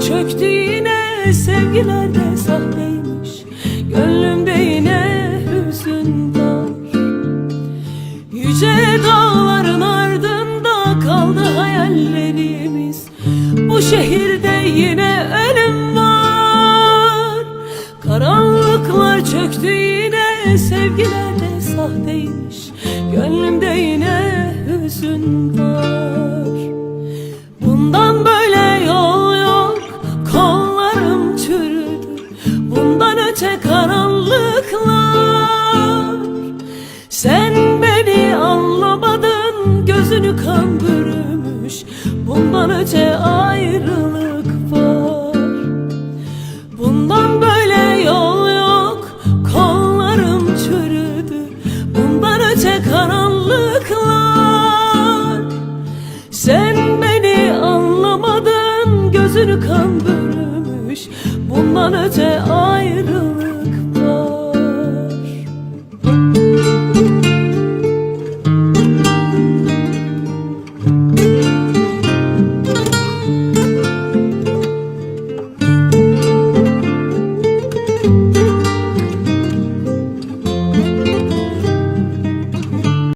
çöktü yine sevgilerde sahteymiş Gönlümde yine hüzün var. Yüce dağların ardında kaldı hayallerimiz. Bu şehirde yine ölüm var. Karanlıklar çöktü yine sevgilerde sahteymiş Gönlümde yine hüzün var karanlıklar. Sen beni anlamadın gözünü kan bürümüş. Bundan öte ayrılık var. Bundan böyle yol yok kollarım çürüdü. Bundan öte karanlıklar. Sen beni anlamadın gözünü kan bürümüş. Bundan öte ayrılık